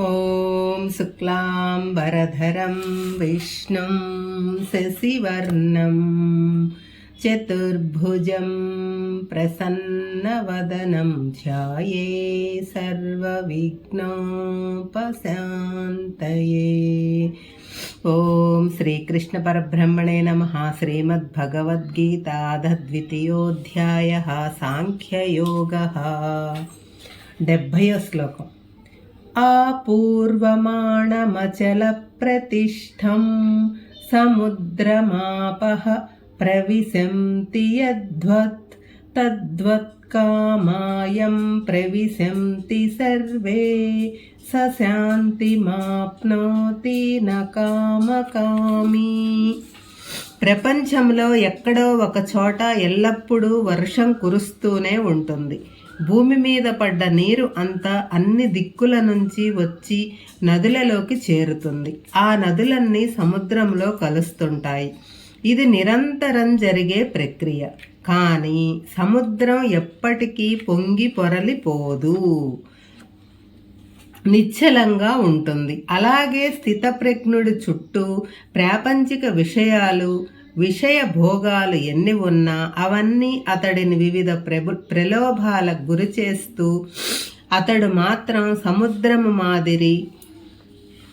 ॐ शुक्लां वरधरं विष्णुं शशिवर्णं चतुर्भुजं प्रसन्नवदनं ध्याये सर्वविघ्नोपशान्तये। ॐ श्रीकृष्णपरब्रह्मणे नमः। श्रीमद्भगवद्गीताधद्वितीयोऽध्यायः साङ्ख्ययोगः। डेभयो श्लोकम्। ఆపూర్వమాణమచలప్రతిష్టం సముద్రమాపః ప్రవిశంతి యద్వత్ తద్వత్కామాయం ప్రవిశంతి సర్వే స శాంతిమాప్నోతి న కామకామీ. ప్రపంచంలో ఎక్కడో ఒక చోట ఎల్లప్పుడూ వర్షం కురుస్తూనే ఉంటుంది. భూమి మీద పడ్డ నీరు అంతా అన్ని దిక్కుల నుంచి వచ్చి నదులలోకి చేరుతుంది. ఆ నదులన్నీ సముద్రంలో కలుస్తుంటాయి. ఇది నిరంతరం జరిగే ప్రక్రియ. కానీ సముద్రం ఎప్పటికీ పొంగి పొరలిపోదు. నిశ్చలంగా ఉంటుంది. అలాగే స్థితప్రజ్ఞుడి చుట్టూ ప్రాపంచిక విషయాలు విషయ భోగాలు ఎన్ని ఉన్నా అవన్నీ అతడిని వివిధ ప్రభు ప్రలోభాలకు గురి చేస్తూ అతడు మాత్రం సముద్రము మాదిరి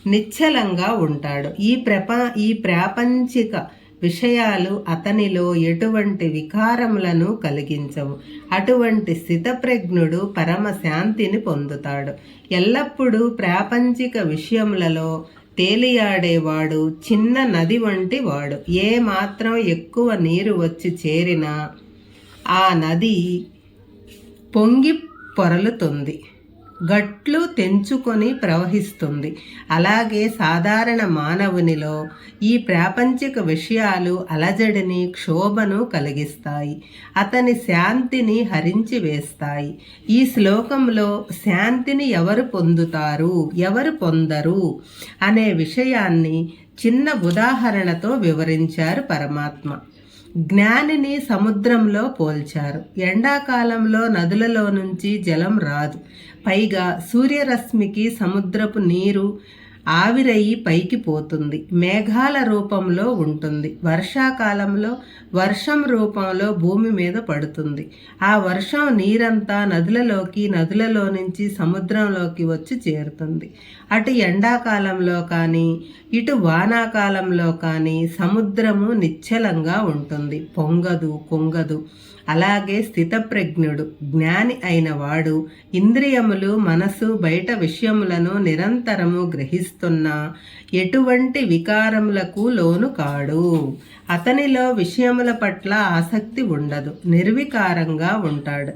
నిశ్చలంగా ఉంటాడు. ఈ ప్రప ఈ ప్రాపంచిక విషయాలు అతనిలో ఎటువంటి వికారములను కలిగించవు. అటువంటి స్థితప్రజ్ఞుడు పరమ శాంతిని పొందుతాడు. ఎల్లప్పుడూ ప్రాపంచిక విషయములలో తేలియాడేవాడు చిన్న నది వంటి వాడు. ఏ మాత్రం ఎక్కువ నీరు వచ్చి చేరినా ఆ నది పొంగి పొరలుతుంది. గట్లు తెంచుకొని ప్రవహిస్తుంది. అలాగే సాధారణ మానవునిలో ఈ ప్రాపంచిక విషయాలు అలజడిని క్షోభను కలిగిస్తాయి. అతని శాంతిని హరించి వేస్తాయి. ఈ శ్లోకంలో శాంతిని ఎవరు పొందుతారు ఎవరు పొందరు అనే విషయాన్ని చిన్న ఉదాహరణతో వివరించారు పరమాత్మ. జ్ఞానిని సముద్రంలో పోల్చారు. ఎండాకాలంలో నదులలో నుంచి జలం రాదు. పైగా సూర్యరశ్మికి సముద్రపు నీరు ఆవిరయి పైకి పోతుంది. మేఘాల రూపంలో ఉంటుంది. వర్షాకాలంలో వర్షం రూపంలో భూమి మీద పడుతుంది. ఆ వర్షం నీరంతా నదులలోకి నదులలో నుంచి సముద్రంలోకి వచ్చి చేరుతుంది. అటు ఎండాకాలంలో కానీ ఇటు వానాకాలంలో కానీ సముద్రము నిశ్చలంగా ఉంటుంది. పొంగదు కొంగదు అలాగే స్థితప్రజ్ఞుడు జ్ఞాని అయిన వాడు ఇంద్రియములు మనసు బయట విషయములను నిరంతరము గ్రహిస్తున్న ఎటువంటి వికారములకు లోను కాడు. అతనిలో విషయముల పట్ల ఆసక్తి ఉండదు నిర్వికారంగా ఉంటాడు.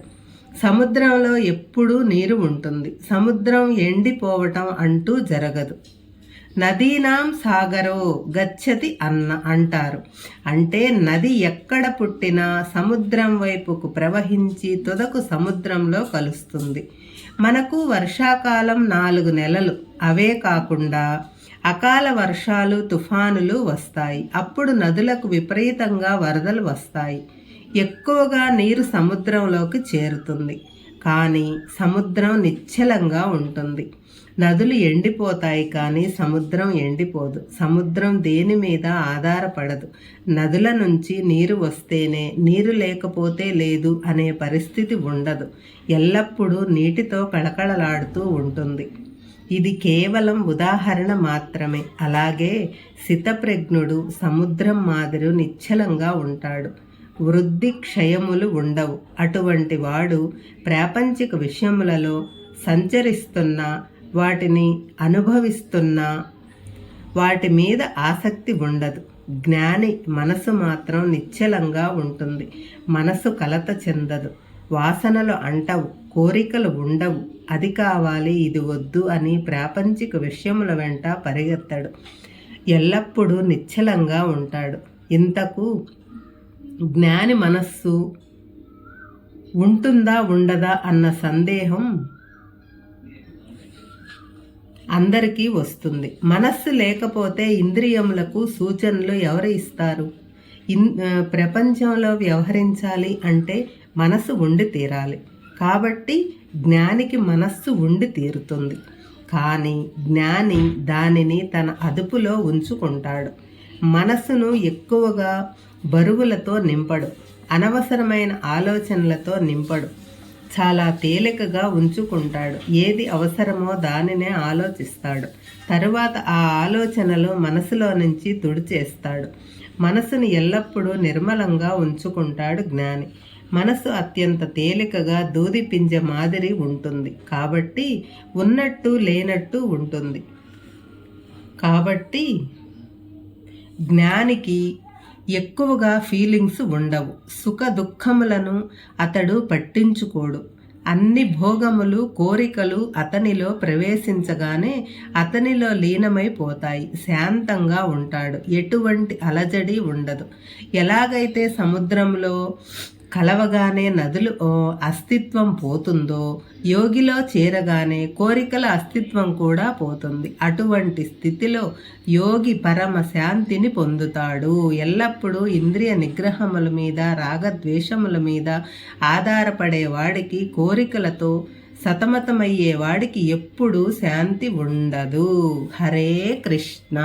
సముద్రంలో ఎప్పుడూ నీరు ఉంటుంది సముద్రం ఎండిపోవటం అంటూ జరగదు. నదీనాం సాగరో గచ్చతి అన్న అంటారు. అంటే నది ఎక్కడ పుట్టినా సముద్రం వైపుకు ప్రవహించి తుదకు సముద్రంలో కలుస్తుంది. మనకు వర్షాకాలం నాలుగు నెలలు. అవే కాకుండా అకాల వర్షాలు తుఫానులు వస్తాయి. అప్పుడు నదులకు విపరీతంగా వరదలు వస్తాయి. ఎక్కువగా నీరు సముద్రంలోకి చేరుతుంది. కానీ సముద్రం నిశ్చలంగా ఉంటుంది. నదులు ఎండిపోతాయి కానీ సముద్రం ఎండిపోదు. సముద్రం దేని మీద ఆధారపడదు. నదుల నుంచి నీరు వస్తేనే నీరు లేకపోతే లేదు అనే పరిస్థితి ఉండదు. ఎల్లప్పుడూ నీటితో కళకళలాడుతూ ఉంటుంది. ఇది కేవలం ఉదాహరణ మాత్రమే. అలాగే సితప్రజ్ఞుడు సముద్రం మాదిరి నిశ్చలంగా ఉంటాడు. వృద్ధి క్షయములు ఉండవు. అటువంటి వాడు ప్రాపంచిక విషయములలో సంచరిస్తున్న వాటిని అనుభవిస్తున్నా వాటి మీద ఆసక్తి ఉండదు. జ్ఞాని మనసు మాత్రం నిశ్చలంగా ఉంటుంది. మనసు కలత చెందదు. వాసనలు అంటవు కోరికలు ఉండవు. అది కావాలి ఇది వద్దు అని ప్రాపంచిక విషయముల వెంట పరిగెత్తడు. ఎల్లప్పుడూ నిశ్చలంగా ఉంటాడు. ఇంతకు జ్ఞాని మనస్సు ఉంటుందా ఉండదా అన్న సందేహం అందరికీ వస్తుంది. మనస్సు లేకపోతే ఇంద్రియములకు సూచనలు ఎవరు ఇస్తారు? ఇన్ ప్రపంచంలో వ్యవహరించాలి అంటే మనసు ఉండి తీరాలి. కాబట్టి జ్ఞానికి మనస్సు ఉండి తీరుతుంది. కానీ జ్ఞాని దానిని తన అదుపులో ఉంచుకుంటాడు. మనసును ఎక్కువగా బరువులతో నింపడు అనవసరమైన ఆలోచనలతో నింపడు చాలా తేలికగా ఉంచుకుంటాడు. ఏది అవసరమో దానినే ఆలోచిస్తాడు. తరువాత ఆ ఆలోచనలు మనసులో నుంచి తుడిచేస్తాడు. మనసును ఎల్లప్పుడూ నిర్మలంగా ఉంచుకుంటాడు జ్ఞాని. మనసు అత్యంత తేలికగా దూదిపింజ మాదిరి ఉంటుంది. కాబట్టి ఉన్నట్టు లేనట్టు ఉంటుంది. కాబట్టి జ్ఞానికి ఎక్కువగా ఫీలింగ్స్ ఉండవు. సుఖ దుఃఖములను అతడు పట్టించుకోడు. అన్ని భోగములు కోరికలు అతనిలో ప్రవేశించగానే అతనిలో లీనమైపోతాయి. శాంతంగా ఉంటాడు. ఎటువంటి అలజడి ఉండదు. ఎలాగైతే సముద్రంలో కలవగానే నదులు అస్తిత్వం పోతుందో యోగిలో చేరగానే కోరికల అస్తిత్వం కూడా పోతుంది. అటువంటి స్థితిలో యోగి పరమ శాంతిని పొందుతాడు. ఎల్లప్పుడూ ఇంద్రియ నిగ్రహముల మీద రాగద్వేషముల మీద ఆధారపడే వాడికి కోరికలతో సతమతమయ్యే వాడికి ఎప్పుడూ శాంతి ఉండదు. హరే కృష్ణ.